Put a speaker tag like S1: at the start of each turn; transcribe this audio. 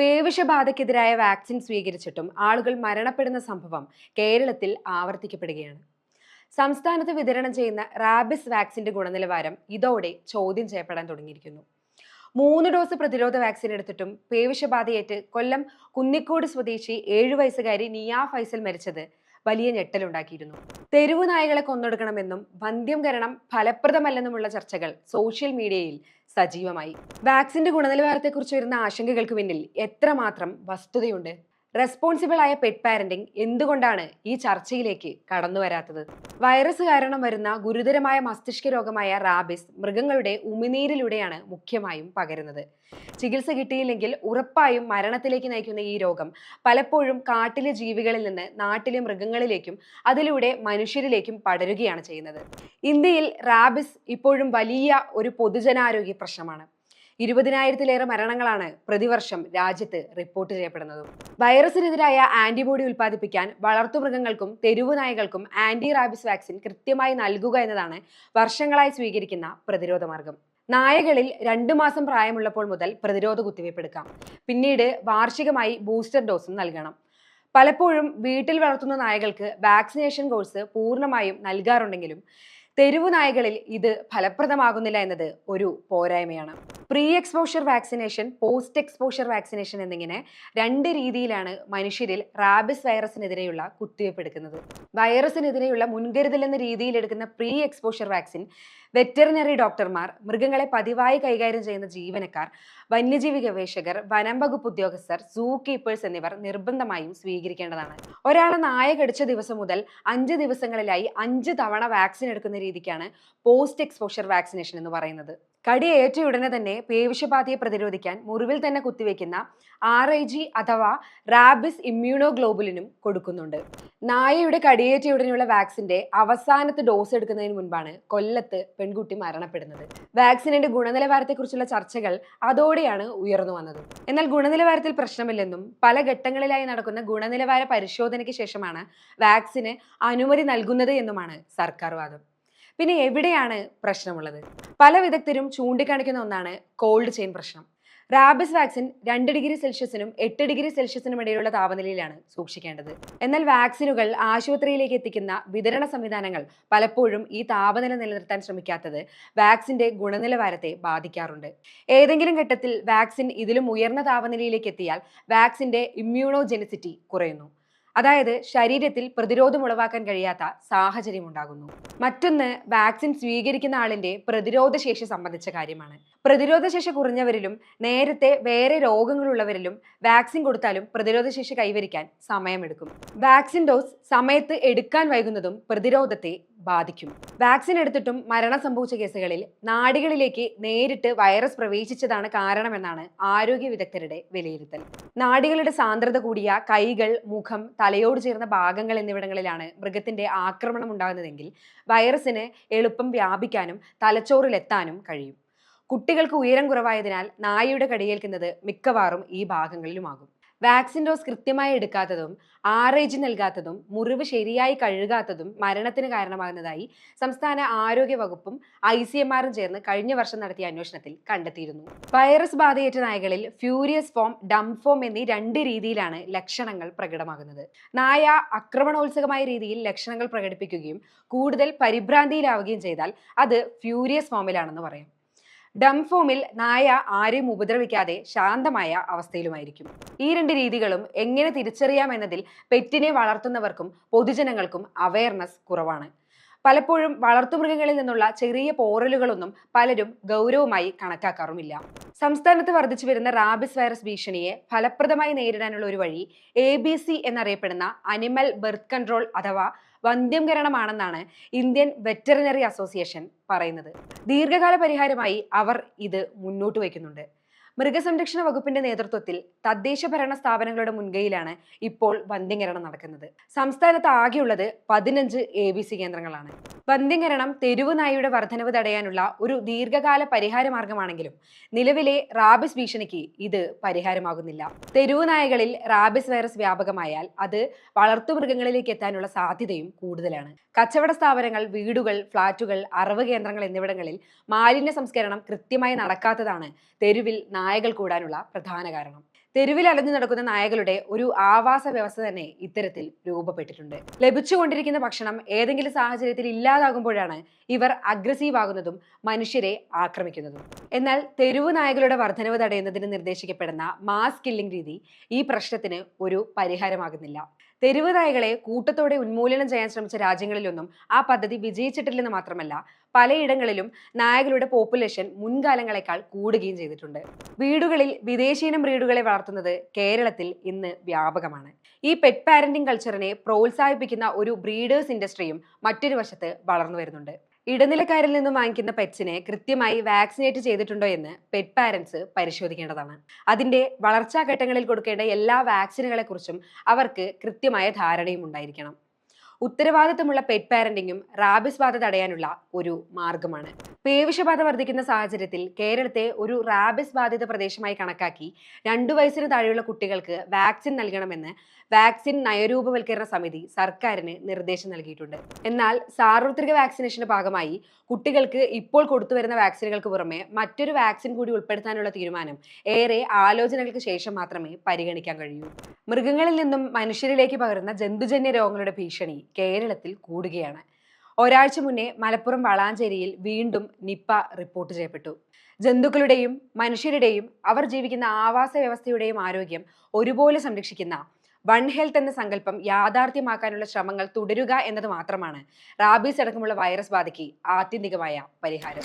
S1: പേവിഷബാധയ്ക്കെതിരായ vaccine സ്വീകരിച്ചിട്ടും ആളുകൾ മരണപ്പെടുന്ന സംഭവം കേരളത്തിൽ ആവർത്തിക്കപ്പെടുകയാണ്. സംസ്ഥാനത്ത് വിതരണം ചെയ്യുന്ന റാബിസ് വാക്സിന്റെ ഗുണനിലവാരം ഇതോടെ ചോദ്യം ചെയ്യപ്പെടാൻ തുടങ്ങിയിരിക്കുന്നു. മൂന്ന് ഡോസ് പ്രതിരോധ വാക്സിൻ എടുത്തിട്ടും പേവിഷബാധയേറ്റ് കൊല്ലം കുന്നിക്കോട് സ്വദേശി ഏഴു വയസ്സുകാരി നിയാ ഫൈസൽ മരിച്ചത് വലിയ ഞെട്ടലുണ്ടാക്കിയിരുന്നു. തെരുവു നായകളെ കൊന്നൊടുക്കണമെന്നും വന്ധ്യംകരണം ഫലപ്രദമല്ലെന്നുമുള്ള ചർച്ചകൾ സോഷ്യൽ മീഡിയയിൽ സജീവമായി. വാക്സിന്റെ ഗുണനിലവാരത്തെക്കുറിച്ച് വരുന്ന ആശങ്കകൾക്ക് പിന്നിൽ എത്രമാത്രം വസ്തുതയുണ്ട്? റെസ്പോൺസിബിൾ ആയ പെറ്റ് പാരന്റിംഗ് എന്തുകൊണ്ടാണ് ഈ ചർച്ചയിലേക്ക് കടന്നു വരാത്തത്? വൈറസ് കാരണം വരുന്ന ഗുരുതരമായ മസ്തിഷ്ക രോഗമായ റാബിസ് മൃഗങ്ങളുടെ ഉമിനീരിലൂടെയാണ് മുഖ്യമായും പകരുന്നത്. ചികിത്സ കിട്ടിയില്ലെങ്കിൽ ഉറപ്പായും മരണത്തിലേക്ക് നയിക്കുന്ന ഈ രോഗം പലപ്പോഴും കാട്ടിലെ ജീവികളിൽ നിന്ന് നാട്ടിലെ മൃഗങ്ങളിലേക്കും അതിലൂടെ മനുഷ്യരിലേക്കും പടരുകയാണ് ചെയ്യുന്നത്. ഇന്ത്യയിൽ റാബിസ് ഇപ്പോഴും വലിയ ഒരു പൊതുജനാരോഗ്യ പ്രശ്നമാണ്. ഇരുപതിനായിരത്തിലേറെ മരണങ്ങളാണ് പ്രതിവർഷം രാജ്യത്ത് റിപ്പോർട്ട് ചെയ്യപ്പെടുന്നത്. വൈറസിനെതിരായ ആന്റിബോഡി ഉൽപ്പാദിപ്പിക്കാൻ വളർത്തുമൃഗങ്ങൾക്കും തെരുവു നായകൾക്കും ആന്റി റാബിസ് വാക്സിൻ കൃത്യമായി നൽകുക എന്നതാണ് വർഷങ്ങളായി സ്വീകരിക്കുന്ന പ്രതിരോധ മാർഗം. നായകളിൽ രണ്ടു മാസം പ്രായമുള്ളപ്പോൾ മുതൽ പ്രതിരോധ കുത്തിവയ്പ് എടുക്കാം പിന്നീട് വാർഷികമായി ബൂസ്റ്റർ ഡോസും നൽകണം. പലപ്പോഴും വീട്ടിൽ വളർത്തുന്ന നായകൾക്ക് വാക്സിനേഷൻ കോഴ്സ് പൂർണമായും നൽകാറുണ്ടെങ്കിലും തെരുവു നായകളിൽ ഇത് ഫലപ്രദമാകുന്നില്ല എന്നത് ഒരു പോരായ്മയാണ്. Pre exposure vaccination post exposure vaccination എന്നിങ്ങനെ രണ്ട് രീതിയിലാണ് മനുഷ്യരിൽ റാബിസ് വൈറസിനെതിരെയുള്ള കുത്തിവയ്പ് എടുക്കുന്നത്. വൈറസിനെതിരെയുള്ള മുൻകരുതൽ എന്ന രീതിയിൽ എടുക്കുന്ന പ്രീ എക്സ്പോഷർ വാക്സിൻ വെറ്ററിനറി ഡോക്ടർമാർ മൃഗങ്ങളെ പതിവായി കൈകാര്യം ചെയ്യുന്ന ജീവനക്കാർ വന്യജീവി ഗവേഷകർ വനം വകുപ്പ് ഉദ്യോഗസ്ഥർ സൂ കീപ്പേഴ്സ് എന്നിവർ നിർബന്ധമായും സ്വീകരിക്കേണ്ടതാണ്. ഒരാളെ നായ കടിച്ച ദിവസം മുതൽ അഞ്ച് ദിവസങ്ങളിലായി അഞ്ച് തവണ വാക്സിൻ എടുക്കുന്ന രീതിക്കാണ് പോസ്റ്റ് എക്സ്പോഷർ വാക്സിനേഷൻ എന്ന് പറയുന്നത്. കടിയേറ്റ ഉടനെ തന്നെ പേവിഷബാധയെ പ്രതിരോധിക്കാൻ മുറിവിൽ തന്നെ കുത്തിവെക്കുന്ന ആർ ഐ ജി അഥവാ റാബിസ് ഇമ്മ്യൂണോഗ്ലോബുലിനും കൊടുക്കുന്നുണ്ട്. നായയുടെ കടിയേറ്റ ഉടനെയുള്ള വാക്സിന്റെ അവസാനത്തെ ഡോസ് എടുക്കുന്നതിന് മുൻപാണ് കൊല്ലത്ത് പെൺകുട്ടി മരണപ്പെടുന്നത്. വാക്സിനിന്റെ ഗുണനിലവാരത്തെക്കുറിച്ചുള്ള ചർച്ചകൾ അതോടെയാണ് ഉയർന്നു വന്നത്. എന്നാൽ ഗുണനിലവാരത്തിൽ പ്രശ്നമില്ലെന്നും പല ഘട്ടങ്ങളിലായി നടക്കുന്ന ഗുണനിലവാര പരിശോധനയ്ക്ക് ശേഷമാണ് വാക്സിന് അനുമതി നൽകുന്നത് എന്നുമാണ് സർക്കാർ വാദം. പിന്നെ എവിടെയാണ് പ്രശ്നമുള്ളത്? പല വിദഗ്ധരും ചൂണ്ടിക്കാണിക്കുന്ന ഒന്നാണ് കോൾഡ് ചെയിൻ പ്രശ്നം. റാബിസ് വാക്സിൻ രണ്ട് ഡിഗ്രി സെൽഷ്യസിനും എട്ട് ഡിഗ്രി സെൽഷ്യസിനും ഇടയിലുള്ള താപനിലയിലാണ് സൂക്ഷിക്കേണ്ടത്. എന്നാൽ വാക്സിനുകൾ ആശുപത്രിയിലേക്ക് എത്തിക്കുന്ന വിതരണ സംവിധാനങ്ങൾ പലപ്പോഴും ഈ താപനില നിലനിർത്താൻ ശ്രമിക്കാത്തത് വാക്സിന്റെ ഗുണനിലവാരത്തെ ബാധിക്കാറുണ്ട്. ഏതെങ്കിലും ഘട്ടത്തിൽ വാക്സിൻ ഇതിലും ഉയർന്ന താപനിലയിലേക്ക് എത്തിയാൽ വാക്സിന്റെ ഇമ്മ്യൂണോജെനിസിറ്റി കുറയുന്നു. അതായത് ശരീരത്തിൽ പ്രതിരോധം ഉളവാക്കാൻ കഴിയാത്ത സാഹചര്യം ഉണ്ടാകുന്നു. മറ്റൊന്ന് വാക്സിൻ സ്വീകരിക്കുന്ന ആളിന്റെ പ്രതിരോധശേഷി സംബന്ധിച്ച കാര്യമാണ്. പ്രതിരോധശേഷി കുറഞ്ഞവരിലും നേരത്തെ വേറെ രോഗങ്ങളുള്ളവരിലും വാക്സിൻ കൊടുത്താലും പ്രതിരോധശേഷി കൈവരിക്കാൻ സമയമെടുക്കും. വാക്സിൻ ഡോസ് സമയത്ത് എടുക്കാൻ വൈകുന്നതും പ്രതിരോധത്തെ ബാധിക്കും. വാക്സിൻ എടുത്തിട്ടും മരണം സംഭവിച്ച കേസുകളിൽ നാടികളിലേക്ക് നേരിട്ട് വൈറസ് പ്രവേശിച്ചതാണ് കാരണമെന്നാണ് ആരോഗ്യ വിദഗ്ധരുടെ വിലയിരുത്തൽ. നാടികളുടെ സാന്ദ്രത കൂടിയ കൈകൾ മുഖം തലയോട് ചേർന്ന ഭാഗങ്ങൾ എന്നിവിടങ്ങളിലാണ് മൃഗത്തിന്റെ ആക്രമണം ഉണ്ടാകുന്നതെങ്കിൽ വൈറസിന് എളുപ്പം വ്യാപിക്കാനും തലച്ചോറിലെത്താനും കഴിയും. കുട്ടികൾക്ക് ഉയരം കുറവായതിനാൽ നായയുടെ കടിയേൽക്കുന്നത് മിക്കവാറും ഈ ഭാഗങ്ങളിലുമാകും. വാക്സിൻ ഡോസ് കൃത്യമായി എടുക്കാത്തതും ആറേജ് നൽകാത്തതും മുറിവ് ശരിയായി കഴുകാത്തതും മരണത്തിന് കാരണമാകുന്നതായി സംസ്ഥാന ആരോഗ്യ വകുപ്പും ഐ സി എം ആറും ചേർന്ന് കഴിഞ്ഞ വർഷം നടത്തിയ അന്വേഷണത്തിൽ കണ്ടെത്തിയിരുന്നു. വൈറസ് ബാധയേറ്റ നായകളിൽ ഫ്യൂരിയസ് ഫോം ഡം ഫോം എന്നീ രണ്ട് രീതിയിലാണ് ലക്ഷണങ്ങൾ പ്രകടമാകുന്നത്. നായ ആക്രമണോത്സുകമായ രീതിയിൽ ലക്ഷണങ്ങൾ പ്രകടിപ്പിക്കുകയും കൂടുതൽ പരിഭ്രാന്തിയിലാവുകയും ചെയ്താൽ അത് ഫ്യൂരിയസ് ഫോമിലാണെന്ന് പറയാം. ഡം ഫോമിൽ നായ ആരെയും ഉപദ്രവിക്കാതെ ശാന്തമായ അവസ്ഥയിലുമായിരിക്കും. ഈ രണ്ട് രീതികളും എങ്ങനെ തിരിച്ചറിയാം എന്നതിൽ പെറ്റിനെ വളർത്തുന്നവർക്കും പൊതുജനങ്ങൾക്കും അവയർനെസ് കുറവാണ്. പലപ്പോഴും വളർത്തുമൃഗങ്ങളിൽ നിന്നുള്ള ചെറിയ പോറലുകളൊന്നും പലരും ഗൗരവമായി കണക്കാക്കാറുമില്ല. സംസ്ഥാനത്ത് വർദ്ധിച്ചു വരുന്ന റാബിസ് വൈറസ് ഭീഷണിയെ ഫലപ്രദമായി നേരിടാനുള്ള ഒരു വഴി എ ബി സി എന്നറിയപ്പെടുന്ന അനിമൽ ബർത്ത് കൺട്രോൾ അഥവാ വന്ധ്യംകരണമാണെന്നാണ് ഇന്ത്യൻ വെറ്ററിനറി അസോസിയേഷൻ പറയുന്നത്. ദീർഘകാല പരിഹാരമായി അവർ ഇത് മുന്നോട്ട് വയ്ക്കുന്നുണ്ട്. മൃഗസംരക്ഷണ വകുപ്പിന്റെ നേതൃത്വത്തിൽ തദ്ദേശ ഭരണ സ്ഥാപനങ്ങളുടെ മുൻകൈയിലാണ് ഇപ്പോൾ വന്ധ്യംകരണം നടക്കുന്നത്. സംസ്ഥാനത്ത് ആകെയുള്ളത് പതിനഞ്ച് എ ബി സി കേന്ദ്രങ്ങളാണ്. വന്ധ്യംകരണം തെരുവ് നായയുടെ വർധനവ് തടയാനുള്ള ഒരു ദീർഘകാല പരിഹാര മാർഗമാണെങ്കിലും നിലവിലെ റാബിസ് ഭീഷണിക്ക് ഇത് പരിഹാരമാകുന്നില്ല. തെരുവ് നായകളിൽ റാബിസ് വൈറസ് വ്യാപകമായാൽ അത് വളർത്തുമൃഗങ്ങളിലേക്ക് എത്താനുള്ള സാധ്യതയും കൂടുതലാണ്. കച്ചവട സ്ഥാപനങ്ങൾ വീടുകൾ ഫ്ളാറ്റുകൾ അറവ് കേന്ദ്രങ്ങൾ എന്നിവിടങ്ങളിൽ മാലിന്യ സംസ്കരണം കൃത്യമായി നടക്കാത്തതാണ് തെരുവിൽ നായകൾ കൂടാനുള്ള പ്രധാന കാരണം. തെരുവിൽ അലഞ്ഞു നടക്കുന്ന നായകളുടെ ഒരു ആവാസ വ്യവസ്ഥ തന്നെ ഇത്തരത്തിൽ രൂപപ്പെട്ടിട്ടുണ്ട്. ലഭിച്ചുകൊണ്ടിരിക്കുന്ന ഭക്ഷണം ഏതെങ്കിലും സാഹചര്യത്തിൽ ഇല്ലാതാകുമ്പോഴാണ് ഇവർ അഗ്രസീവ് ആകുന്നതും മനുഷ്യരെ ആക്രമിക്കുന്നതും. എന്നാൽ തെരുവ് നായകളുടെ വർധനവ് തടയുന്നതിന് നിർദ്ദേശിക്കപ്പെടുന്ന മാസ് കില്ലിംഗ് രീതി ഈ പ്രശ്നത്തിന് ഒരു പരിഹാരമാകുന്നില്ല. തെരുവ് നായകളെ കൂട്ടത്തോടെ ഉന്മൂലനം ചെയ്യാൻ ശ്രമിച്ച രാജ്യങ്ങളിലൊന്നും ആ പദ്ധതി വിജയിച്ചിട്ടില്ലെന്ന് മാത്രമല്ല പലയിടങ്ങളിലും നായകളുടെ പോപ്പുലേഷൻ മുൻകാലങ്ങളെക്കാൾ കൂടുകയും ചെയ്തിട്ടുണ്ട്. വീടുകളിൽ വിദേശീനം ബ്രീഡുകളെ വളർത്തുന്നത് കേരളത്തിൽ ഇന്ന് വ്യാപകമാണ്. ഈ പെറ്റ് പാരന്റിംഗ് കൾച്ചറിനെ പ്രോത്സാഹിപ്പിക്കുന്ന ഒരു ബ്രീഡേഴ്സ് ഇൻഡസ്ട്രിയും മറ്റൊരു വശത്ത് വളർന്നു വരുന്നുണ്ട്. ഇടനിലക്കാരിൽ നിന്നും വാങ്ങിക്കുന്ന പെറ്റ്സിനെ കൃത്യമായി വാക്സിനേറ്റ് ചെയ്തിട്ടുണ്ടോ എന്ന് പെറ്റ് പാരൻസ് പരിശോധിക്കേണ്ടതാണ്. അതിന്റെ വളർച്ചാ ഘട്ടങ്ങളിൽ കൊടുക്കേണ്ട എല്ലാ വാക്സിനുകളെക്കുറിച്ചും അവർക്ക് കൃത്യമായ ധാരണയും ഉണ്ടായിരിക്കണം. ഉത്തരവാദിത്തമുള്ള പെറ്റ് പാരന്റിങ്ങും റാബിസ് ബാധ തടയാനുള്ള ഒരു മാർഗമാണ്. പേവിഷബാധ വർദ്ധിക്കുന്ന സാഹചര്യത്തിൽ കേരളത്തെ ഒരു റാബിസ് ബാധിത പ്രദേശമായി കണക്കാക്കി രണ്ടു വയസ്സിന് താഴെയുള്ള കുട്ടികൾക്ക് വാക്സിൻ നൽകണമെന്ന് വാക്സിൻ നയരൂപവൽക്കരണ സമിതി സർക്കാരിന് നിർദ്ദേശം നൽകിയിട്ടുണ്ട്. എന്നാൽ സാർവത്രിക വാക്സിനേഷന്റെ ഭാഗമായി കുട്ടികൾക്ക് ഇപ്പോൾ കൊടുത്തുവരുന്ന വാക്സിനുകൾക്ക് പുറമെ മറ്റൊരു വാക്സിൻ കൂടി ഉൾപ്പെടുത്താനുള്ള തീരുമാനം ഏറെ ആലോചനകൾക്ക് ശേഷം മാത്രമേ പരിഗണിക്കാൻ കഴിയൂ. മൃഗങ്ങളിൽ നിന്നും മനുഷ്യരിലേക്ക് പകരുന്ന ജന്തുജന്യ രോഗങ്ങളുടെ ഭീഷണി കേരളത്തിൽ കൂടുകയാണ്. ഒരാഴ്ച മുന്നേ മലപ്പുറം വളാഞ്ചേരിയിൽ വീണ്ടും നിപ്പ റിപ്പോർട്ട് ചെയ്യപ്പെട്ടു. ജന്തുക്കളുടെയും മനുഷ്യരുടെയും അവർ ജീവിക്കുന്ന ആവാസ വ്യവസ്ഥയുടെയും ആരോഗ്യം ഒരുപോലെ സംരക്ഷിക്കുന്ന വൺ ഹെൽത്ത് എന്ന സങ്കല്പം യാഥാർത്ഥ്യമാക്കാനുള്ള ശ്രമങ്ങൾ തുടരുക എന്നത് മാത്രമാണ്. റാബീസ് അടക്കമുള്ള വൈറസ് ബാധയ്ക്ക് ആത്യന്തികമായ പരിഹാരം.